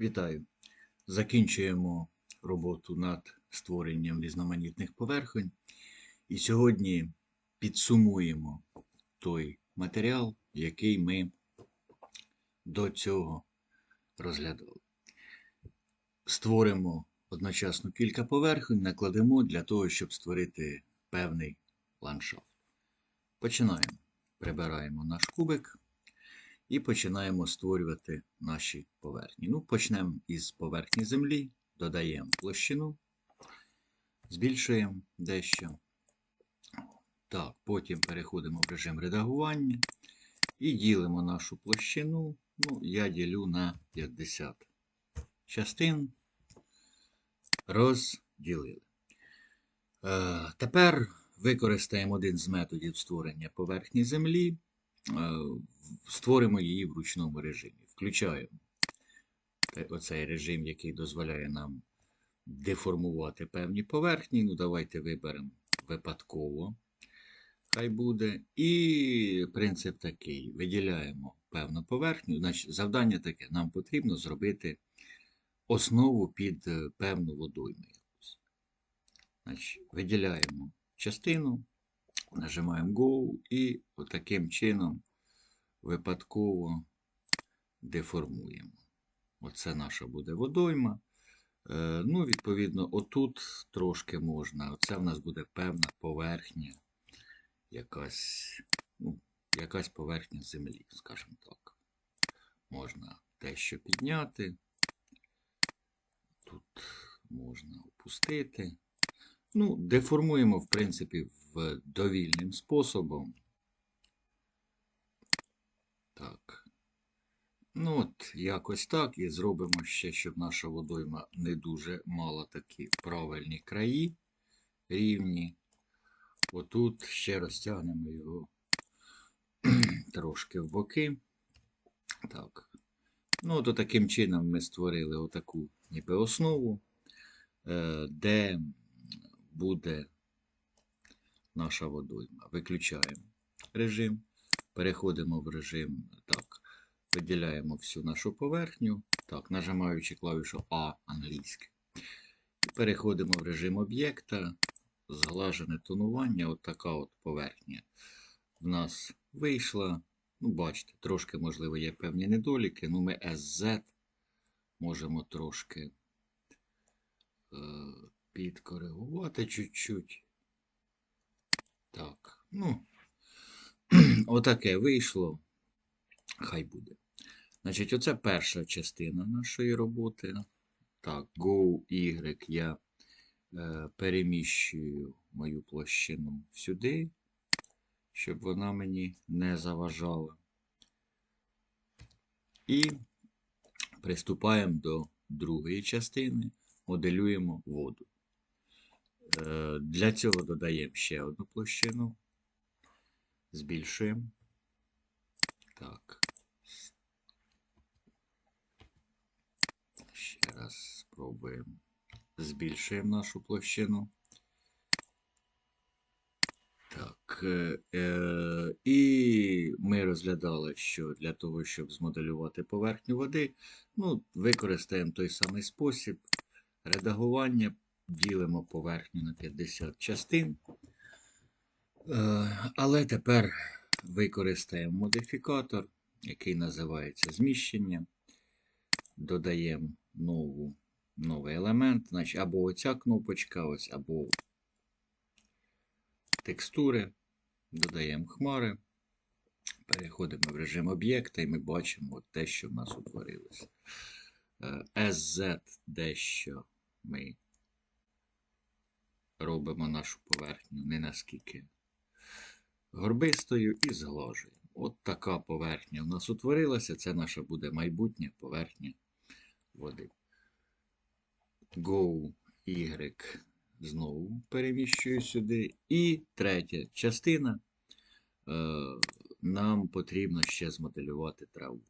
Вітаю! Закінчуємо роботу над створенням різноманітних поверхонь. І сьогодні підсумуємо той матеріал, який ми до цього розглядали. Створимо одночасно кілька поверхонь, накладемо для того, щоб створити певний ландшафт. Починаємо. Прибираємо наш кубик і починаємо створювати наші поверхні. Ну, почнемо із поверхні землі, додаємо площину, збільшуємо дещо. Так, потім переходимо в режим редагування і ділимо нашу площину. Ну, я ділю на 50 частин. Розділили. Е, тепер використаємо один з методів створення поверхні землі. Е, створимо її в ручному режимі. Включаємо оцей режим, який дозволяє нам деформувати певні поверхні. Ну, давайте виберемо випадково. Хай буде. І принцип такий: виділяємо певну поверхню. Значить, завдання таке: нам потрібно зробити основу під е, певну водойму. Значить, Виділяємо частину, нажимаємо Go і отаким чином випадково деформуємо. Оце наша буде водойма. Е, ну, відповідно, отут трошки можна. Оце в нас буде певна поверхня, якась, ну, якась поверхня землі, скажімо так. Можна дещо підняти. Тут можна опустити. Ну, деформуємо, в принципі, в довільним способом. Так. Ну, от, якось так. І зробимо ще, щоб наша водойма не дуже мала такі правильні краї рівні. Отут ще розтягнемо його трошки в боки. Так. Ну, то таким чином ми створили отаку ніби основу, е, де буде наша водойма. Виключаємо режим. Переходимо в режим, так, виділяємо всю нашу поверхню, так, нажимаючи клавішу А англійське. Переходимо в режим об'єкта, зглажене тонування, от така от поверхня в нас вийшла. Ну, бачите, трошки, можливо, є певні недоліки. Ну, ми SZ можемо трошки е, підкоригувати чуть-чуть. Так, ну. Отаке вийшло. Хай буде. Значить, оце перша частина нашої роботи. Так, Go Y я е, переміщую мою площину сюди, щоб вона мені не заважала. І приступаємо до другої частини, моделюємо воду. Е, для цього додаємо ще одну площину збільшуємо. Так. Ще раз спробуємо. Збільшуємо нашу площину. Так. Е, е, І ми розглядали, що для того, щоб змоделювати поверхню води, ну, використаємо той самий спосіб редагування, ділимо поверхню на 50 частин. Е, але тепер використаємо модифікатор, який називається зміщення. Додаємо нову, новий елемент, значить, або оця кнопочка, ось, або текстури. Додаємо хмари. Переходимо в режим об'єкта і ми бачимо те, що в нас утворилося. SZ дещо ми робимо нашу поверхню не наскільки горбистою і зглажуємо. От така поверхня у нас утворилася. Це наша буде майбутня поверхня води. Go Y знову переміщую сюди. І третя частина. Е, нам потрібно ще змоделювати траву.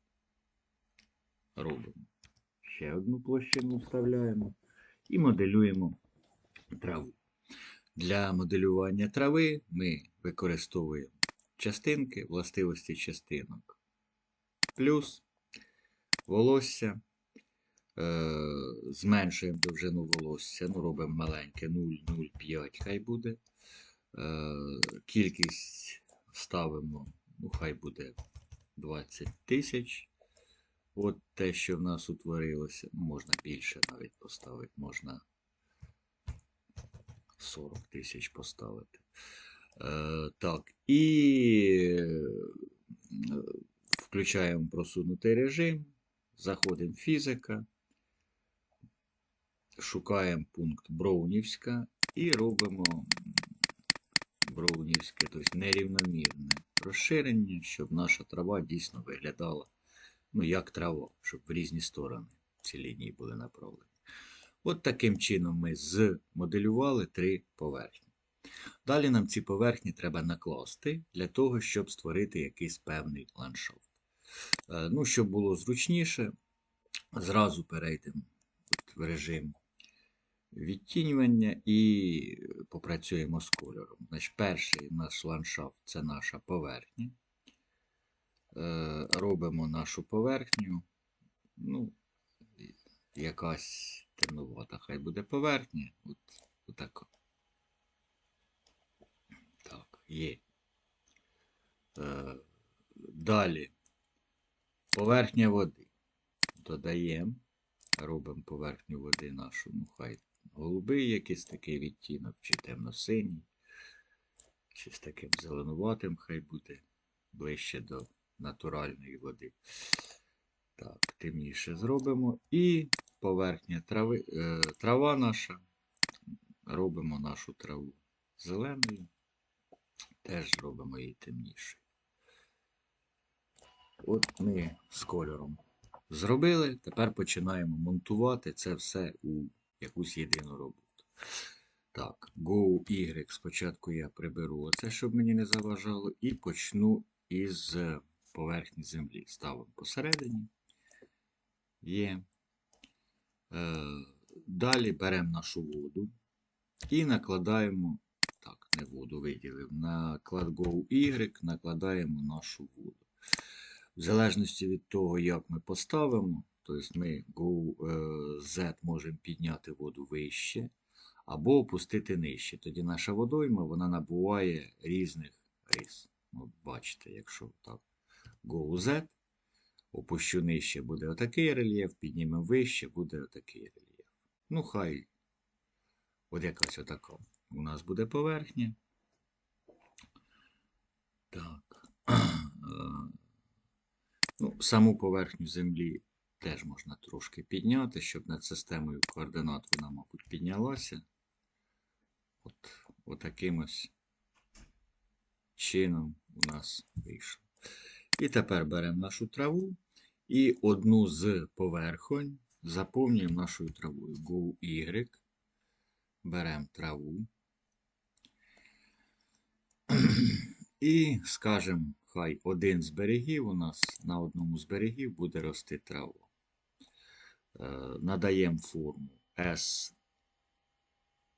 Робимо. Ще одну площину вставляємо і моделюємо траву. Для моделювання трави ми використовуємо частинки, властивості частинок, плюс волосся, Е, зменшуємо довжину волосся, ну, робимо маленьке 0,05 хай буде. Е, кількість ставимо, ну, хай буде 20 тисяч. От те, що в нас утворилося, ну, можна більше навіть поставити, можна 40 тисяч поставити. Е, так, і е, включаємо просунутий режим, заходимо в фізика, шукаємо пункт Броунівська і робимо Броунівське, тобто нерівномірне розширення, щоб наша трава дійсно виглядала ну, як трава, щоб в різні сторони ці лінії були направлені. От таким чином ми змоделювали три поверхні. Далі нам ці поверхні треба накласти для того, щоб створити якийсь певний ландшафт. Е, Ну, щоб було зручніше, зразу перейдемо в режим відтінювання і попрацюємо з кольором. Значить, перший наш ландшафт це наша поверхня. Е, Робимо нашу поверхню. Ну, якась темнувата, хай буде поверхня. От, отака. Так, є. Е, далі. Поверхня води. Додаємо. Робимо поверхню води нашу, ну хай голубий якийсь такий відтінок, чи темно-синій, чи з таким зеленуватим хай буде ближче до натуральної води. Так, темніше зробимо. І поверхня трави, е, трава наша. Робимо нашу траву зеленою. Теж робимо її темнішою. От ми з кольором зробили. Тепер починаємо монтувати це все у якусь єдину роботу. Так, Go Y спочатку я приберу оце, щоб мені не заважало, і почну із поверхні землі. Ставимо посередині. Є. Е, далі беремо нашу воду і накладаємо, так, не воду виділив, на клад Go Y накладаємо нашу воду. В залежності від того, як ми поставимо, тобто ми Go е, Z можемо підняти воду вище або опустити нижче. Тоді наша водойма вона набуває різних рис. От бачите, якщо так Go Z, опущу нижче, буде отакий рельєф, піднімемо вище, буде отакий рельєф. Ну, хай, от якась отака. У нас буде поверхня. Так. Ну, саму поверхню землі теж можна трошки підняти, щоб над системою координат вона, мабуть, піднялася. От, отаким чином у нас вийшло. І тепер беремо нашу траву і одну з поверхонь заповнюємо нашою травою. Go. Беремо траву. І скажемо, хай один з берегів у нас на одному з берегів буде рости трава. Е, надаємо форму S,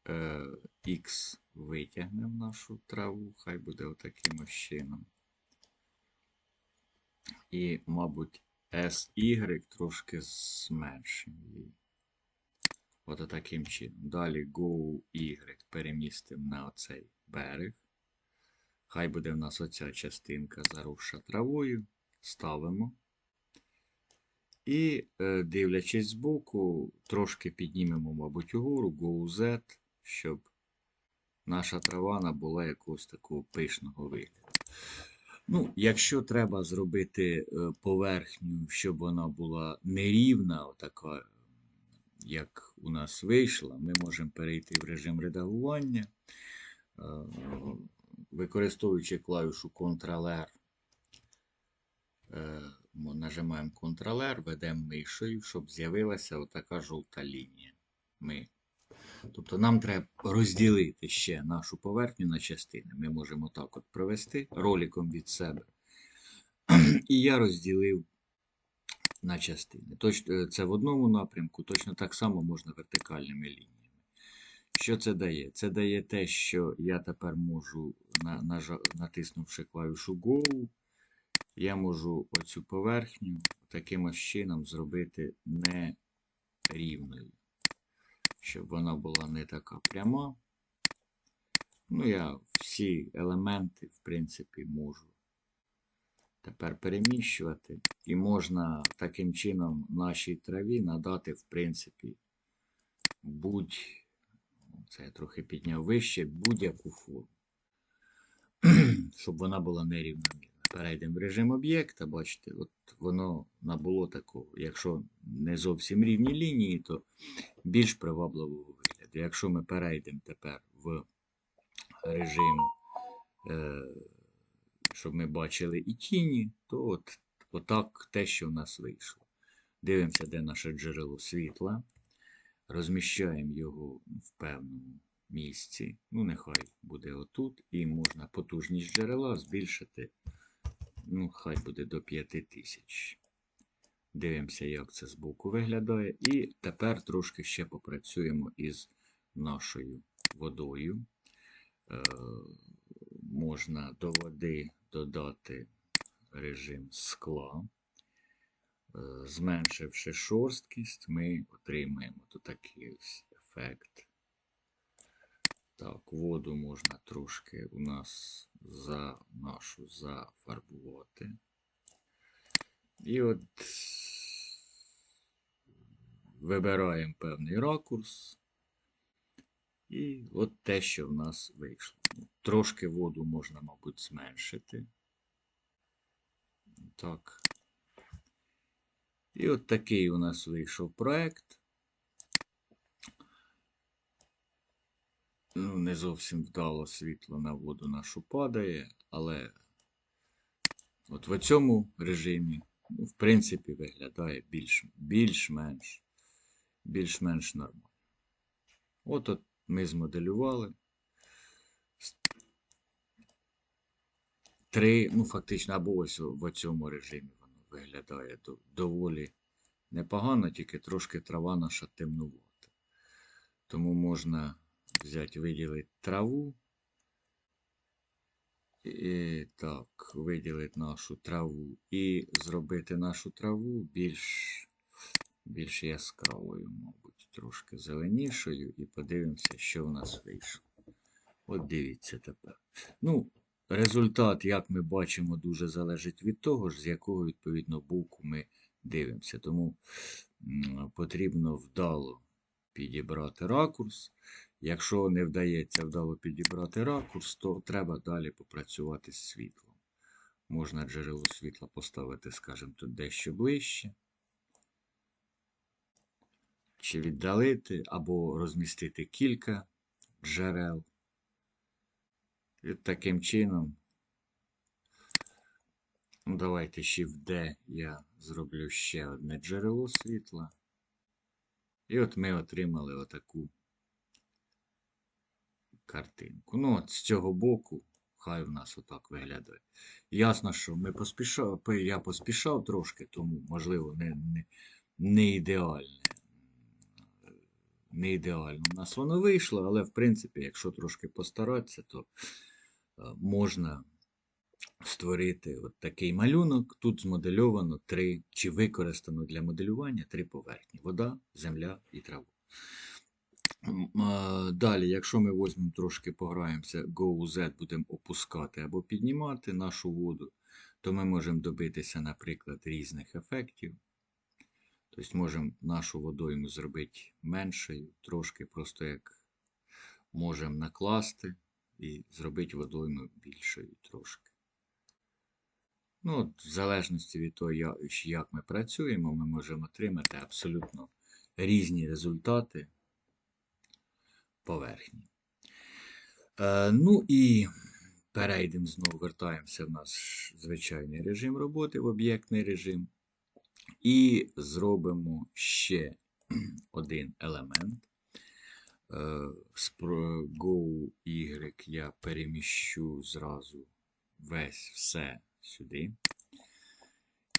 е, X, витягнемо нашу траву, хай буде отаким чином. І, мабуть, SY трошки зменшимо її. От таким чином. Далі Go Y перемістимо на оцей берег. Хай буде в нас оця частинка заросша травою. Ставимо. І, е, дивлячись збоку, трошки піднімемо, мабуть, угору, Go Z, щоб наша трава набула якогось такого пишного вигляду. Ну, якщо треба зробити е, поверхню, щоб вона була нерівна, отака, як у нас вийшла, ми можемо перейти в режим редагування. Е, використовуючи клавішу Ctrl-R, е, нажимаємо Ctrl-R, ведемо мишою, щоб з'явилася отака жовта лінія. Ми. Тобто нам треба розділити ще нашу поверхню на частини. Ми можемо так от провести роликом від себе. І я розділив на частини. Точно, це в одному напрямку, точно так само можна вертикальними лініями. Що це дає? Це дає те, що я тепер можу, на, нажа, натиснувши клавішу Go, я можу оцю поверхню таким чином зробити не рівною, щоб вона була не така пряма. Ну, я всі елементи, в принципі, можу тепер переміщувати. І можна таким чином нашій траві надати, в принципі, будь, це я трохи підняв вище, будь-яку форму, щоб вона була нерівномірна. Перейдемо в режим об'єкта, бачите, от воно набуло такого. Якщо не зовсім рівні лінії, то більш привабливого вигляду. Якщо ми перейдемо тепер в режим, е, щоб ми бачили і тіні, то от, отак те, що в нас вийшло. Дивимося, де наше джерело світла. Розміщаємо його в певному місці. Ну, нехай буде отут. І можна потужність джерела збільшити. Ну, хай буде до 5000. Дивимося, як це збоку виглядає. І тепер трошки ще попрацюємо із нашою водою. Е, можна до води додати режим скла. Е, Зменшивши шорсткість, ми отримаємо тут такий ось ефект. Так, воду можна трошки у нас за нашу зафарбувати. І от вибираємо певний ракурс. І от те, що в нас вийшло. Трошки воду можна, мабуть, зменшити. Так. І от такий у нас вийшов проект. Ну, не зовсім вдало світло на воду нашу падає, але от в цьому режимі, ну, в принципі, виглядає більш, більш-менш більш-менш нормально. От, от ми змоделювали. Три, ну, фактично, або ось в цьому режимі воно виглядає доволі непогано, тільки трошки трава наша темнувата. Тому можна взяти, виділити траву. І, так, виділити нашу траву і зробити нашу траву більш, більш яскравою, мабуть, трошки зеленішою, і подивимося, що в нас вийшло. От дивіться тепер. Ну, результат, як ми бачимо, дуже залежить від того, з якого, відповідно, боку ми дивимося. Тому потрібно вдало підібрати ракурс. Якщо не вдається вдало підібрати ракурс, то треба далі попрацювати з світлом. Можна джерело світла поставити, скажімо, тут дещо ближче. Чи віддалити, або розмістити кілька джерел. І таким чином, ну, давайте Shift D я зроблю ще одне джерело світла. І от ми отримали отаку картинку. Ну, от з цього боку, хай в нас отак виглядає. Ясно, що ми поспішав, я поспішав трошки, тому, можливо, не, не, не ідеальне. Не ідеально у нас воно вийшло, але в принципі, якщо трошки постаратися, то е, можна створити от такий малюнок. Тут змодельовано три, чи використано для моделювання три поверхні: вода, земля і трава. Далі, якщо ми візьмемо трошки пограємося, Go Z будемо опускати або піднімати нашу воду, то ми можемо добитися, наприклад, різних ефектів. Тобто можемо нашу водойму зробити меншою, трошки просто як можемо накласти і зробити водойму більшою трошки. Ну, от, в залежності від того, як ми працюємо, ми можемо отримати абсолютно різні результати поверхні. Е, ну і перейдемо знову, вертаємося в наш звичайний режим роботи, в об'єктний режим. І зробимо ще один елемент. Е, з Go Y я переміщу зразу весь все сюди.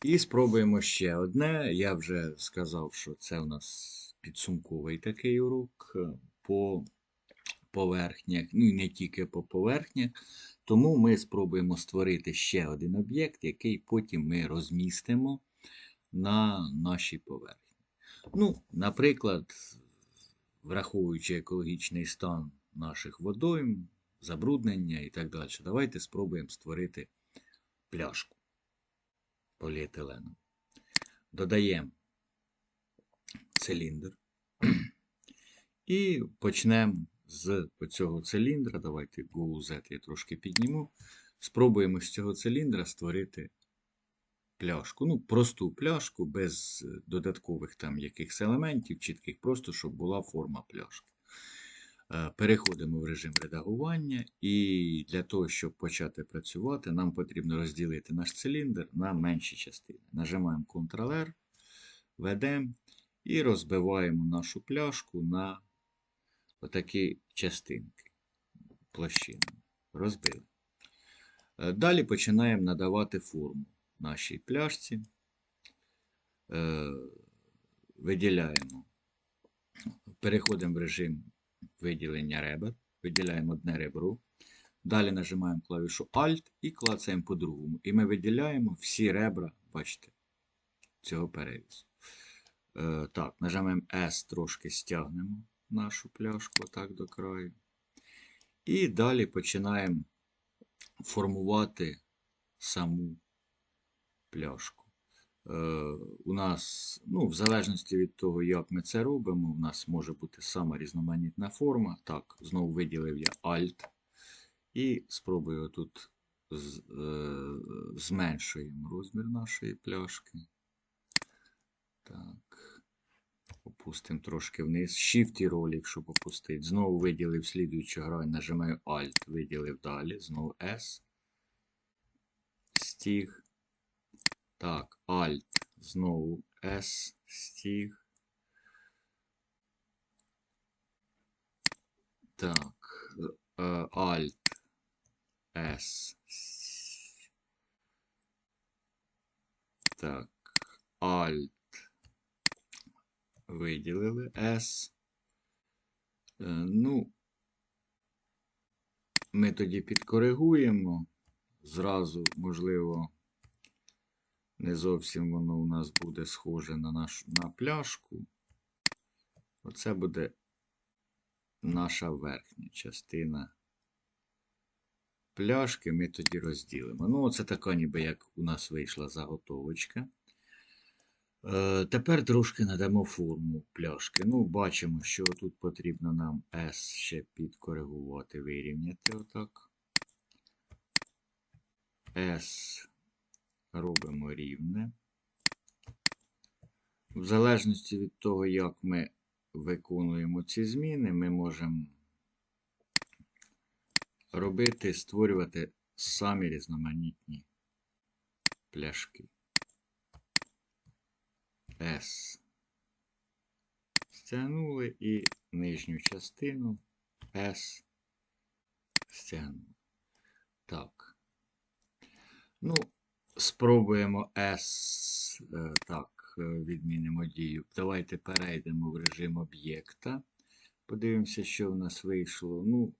І спробуємо ще одне. Я вже сказав, що це у нас підсумковий такий урок по поверхнях, ну і не тільки по поверхнях. Тому ми спробуємо створити ще один об'єкт, який потім ми розмістимо на нашій поверхні. Ну, наприклад, враховуючи екологічний стан наших водойм, забруднення і так далі, давайте спробуємо створити пляшку поліетилену. Додаємо циліндр. І почнемо з цього циліндра. Давайте GoZ я трошки підніму. Спробуємо з цього циліндра створити пляшку. Ну, просту пляшку, без додаткових там якихось елементів, чітких, просто щоб була форма пляшки. Е, Переходимо в режим редагування, і для того, щоб почати працювати, нам потрібно розділити наш циліндр на менші частини. Нажимаємо Ctrl-R, ведемо і розбиваємо нашу пляшку на отакі частинки площини. Розбили. Е, Далі починаємо надавати форму нашій пляшці. Е, Виділяємо, переходимо в режим виділення ребер, виділяємо одне ребро. Далі нажимаємо клавішу Alt і клацаємо по другому. І ми виділяємо всі ребра, бачите, цього перевісу. Е, так, нажимаємо S, трошки стягнемо нашу пляшку так до краю. І далі починаємо формувати саму пляшку. Е, у нас, ну, в залежності від того, як ми це робимо, у нас може бути сама різноманітна форма. Так, знову виділив я Alt. І спробую тут з, е, зменшуємо розмір нашої пляшки. Так. Опустимо трошки вниз. Shift і ролик, щоб опустити. Знову виділив слідуючу грань, нажимаю Alt, виділив далі. Знову S. Стіг. Так, Alt. Знову S. Стіг. Так. е, Alt. S. Так. Alt. Виділили S. Е, Ну, ми тоді підкоригуємо. Зразу, можливо, не зовсім воно у нас буде схоже на нашу на пляшку. Оце буде наша верхня частина пляшки. Ми тоді розділимо. Ну, оце така, ніби як у нас вийшла заготовочка. Е, Тепер трошки надамо форму пляшки. Ну, бачимо, що тут потрібно нам S ще підкоригувати, вирівняти отак. S робимо рівне. В залежності від того, як ми виконуємо ці зміни, ми можемо робити, створювати самі різноманітні пляшки. S. Стягнули і нижню частину S стягнули. Так. Ну, спробуємо S. е, Так, е, відмінимо дію. Давайте перейдемо в режим об'єкта. Подивимося, що в нас вийшло. Ну,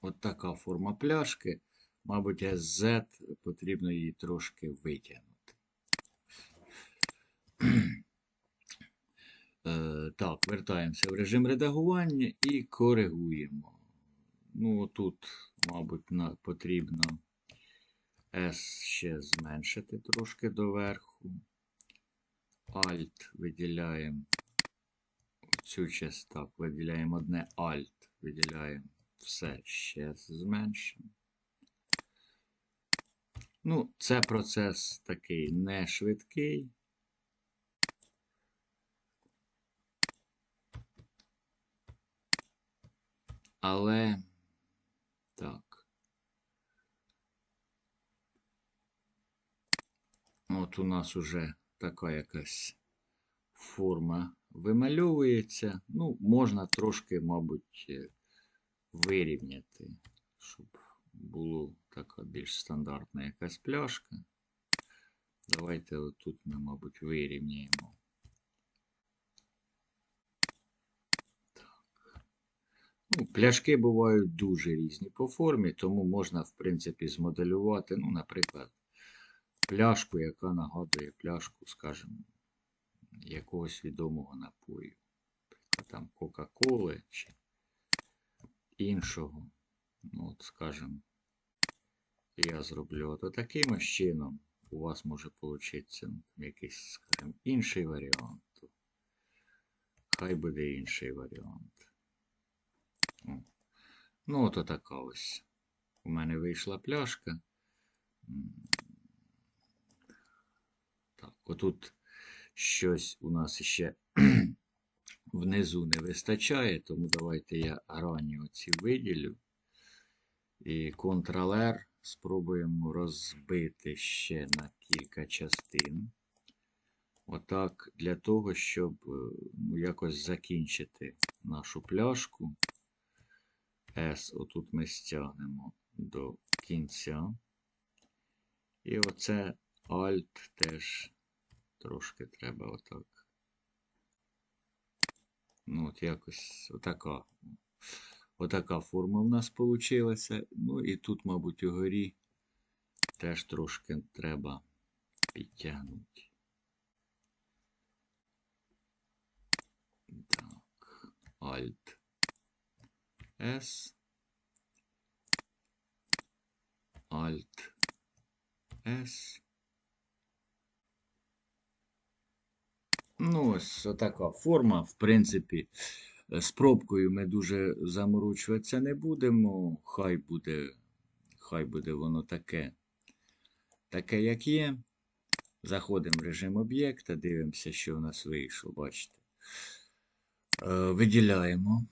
от така форма пляшки. Мабуть, SZ потрібно її трошки витягнути. Так, вертаємося в режим редагування і коригуємо. Ну, тут, мабуть, потрібно S ще зменшити трошки доверху. Alt виділяємо цю частину. Виділяємо одне Alt, виділяємо все ще зменшимо. Ну, це процес такий не швидкий. Але так. От у нас уже така якась форма вимальовується. Ну, можна трошки, мабуть, е, вирівняти, щоб було така більш стандартна якась пляшка. Давайте отут ми, мабуть, вирівняємо. Ну, пляшки бувають дуже різні по формі, тому можна, в принципі, змоделювати, ну, наприклад, пляшку, яка нагадує пляшку, скажімо, якогось відомого напою. Там Кока-Коли чи іншого. Ну, от, скажімо, я зроблю от таким чином. У вас може получитися якийсь, скажімо, інший варіант. Хай буде інший варіант. Ну, от така ось. У мене вийшла пляшка. Так, отут щось у нас ще внизу не вистачає, тому давайте я грані оці виділю. І Ctrl-R спробуємо розбити ще на кілька частин. Отак, для того, щоб е, ну, якось закінчити нашу пляшку. S отут ми стягнемо до кінця. І оце Alt теж трошки треба отак. Ну, от якось отака. Отака форма в нас вийшла. Ну і тут, мабуть, угорі теж трошки треба підтягнути. Так, Alt S. Alt S. Ну, ось така форма, в принципі. З пробкою ми дуже заморочуватися не будемо. Хай буде, хай буде воно таке, таке, як є. Заходимо в режим об'єкта, дивимося, що у нас вийшло, бачите. Е, Виділяємо.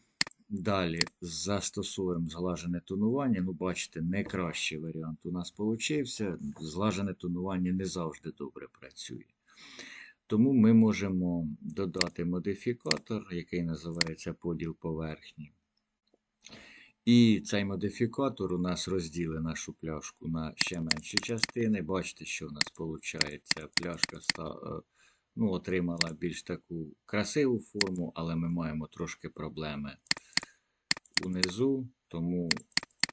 Далі застосуємо зглажене тонування. Ну, бачите, не кращий варіант у нас получився. Зглажене тонування не завжди добре працює. Тому ми можемо додати модифікатор, який називається поділ поверхні. І цей модифікатор у нас розділить нашу пляшку на ще менші частини. Бачите, що у нас виходить. Пляшка е, ну, отримала більш таку красиву форму, але ми маємо трошки проблеми унизу, тому,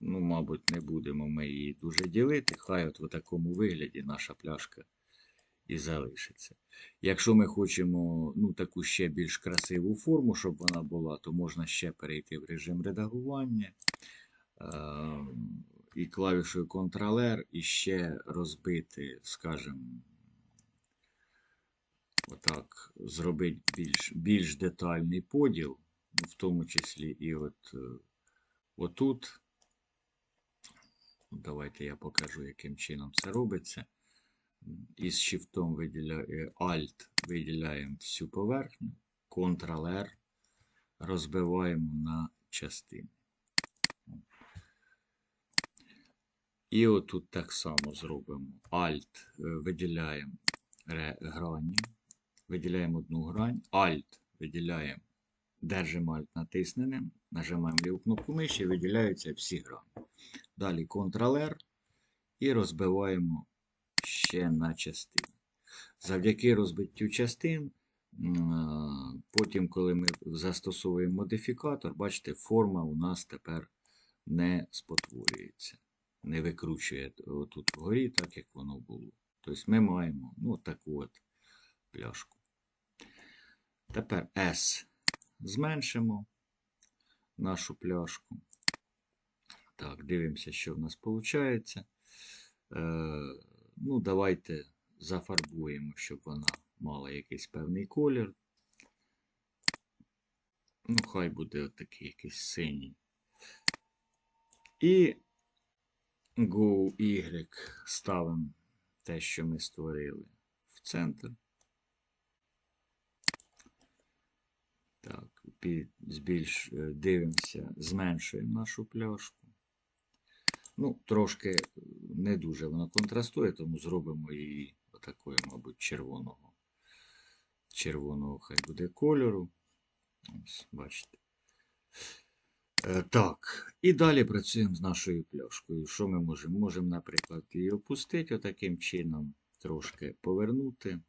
ну, мабуть, не будемо ми її дуже ділити. Хай от в такому вигляді наша пляшка і залишиться. Якщо ми хочемо ну, таку ще більш красиву форму, щоб вона була, то можна ще перейти в режим редагування е- і клавішою Ctrl-R і ще розбити, скажімо, отак, зробити більш, більш детальний поділ, в тому числі і от, е, отут. Давайте я покажу, яким чином це робиться. Із Shift виділяємо Alt виділяємо всю поверхню, Ctrl-R розбиваємо на частини. І отут так само зробимо. Alt е, виділяємо ре- грані, виділяємо одну грань, Alt виділяємо, держимо Alt натисненим, нажимаємо ліву кнопку миші, виділяються всі грані. Далі Ctrl-R і розбиваємо ще на частини. Завдяки розбиттю частин, потім, коли ми застосовуємо модифікатор, бачите, форма у нас тепер не спотворюється, не викручує тут вгорі, так як воно було. Тобто ми маємо ну, таку от пляшку. Тепер S зменшимо нашу пляшку. Так, дивимося, що в нас виходить. Е, Ну, давайте зафарбуємо, щоб вона мала якийсь певний колір. Ну, хай буде такий якийсь синій. І Go Y ставимо те, що ми створили в центр. Так, збільш, е, дивимося, зменшуємо нашу пляшку. Ну, трошки не дуже вона контрастує, тому зробимо її отакою, мабуть, червоного. Червоного хай буде кольору. Ось, бачите. Е, так, і далі працюємо з нашою пляшкою. Що ми можемо? Можемо, наприклад, її опустити отаким чином, трошки повернути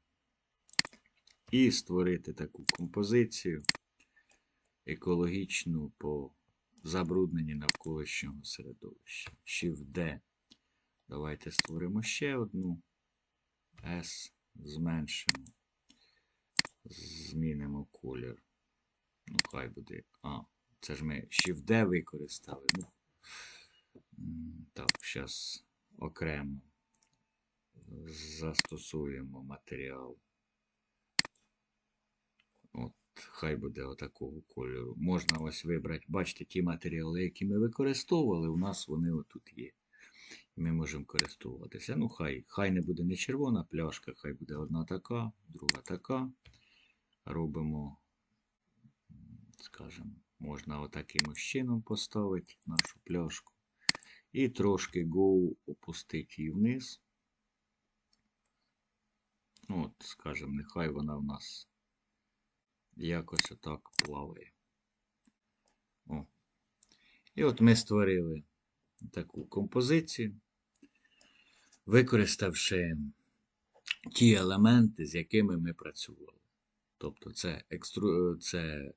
і створити таку композицію екологічну по забрудненні навколишнього середовища. Shift-D. Давайте створимо ще одну. S зменшимо. Змінимо колір. Ну, хай буде. А, це ж ми Shift D використали. Ну, так, зараз окремо застосуємо матеріал. Хай буде отакого кольору. Можна ось вибрати, бачите, ті матеріали, які ми використовували, у нас вони отут є. Ми можемо користуватися. Ну, хай, хай не буде не червона пляшка, хай буде одна така, друга така. Робимо, скажімо, можна отаким чином поставити нашу пляшку. І трошки Go опустити її вниз. Ну, От, скажімо, нехай вона в нас якось отак плаває. О. І от ми створили таку композицію, використавши ті елементи, з якими ми працювали. Тобто це, екстру... це е...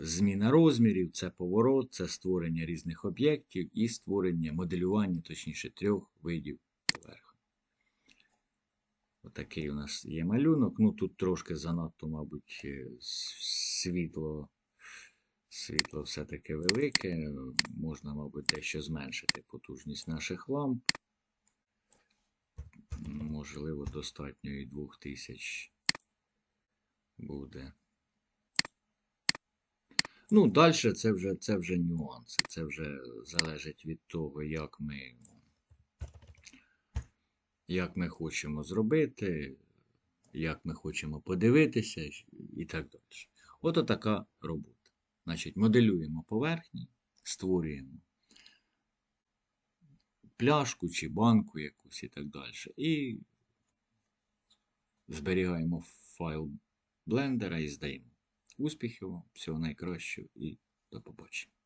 зміна розмірів, це поворот, це створення різних об'єктів і створення моделювання, точніше, трьох видів поверхні. Отакий у нас є малюнок. Ну тут трошки занадто, мабуть, е, світло. Світло все-таки велике. Можна, мабуть, дещо зменшити потужність наших ламп. Можливо, достатньо і 2000 буде. Ну, далі це вже, це вже нюанси. Це вже залежить від того, як ми як ми хочемо зробити, як ми хочемо подивитися і так далі. Ото така робота. Значить, моделюємо поверхні, створюємо пляшку чи банку якусь і так далі. І зберігаємо файл блендера і здаємо. Успіхів, вам, всього найкращого і до побачення.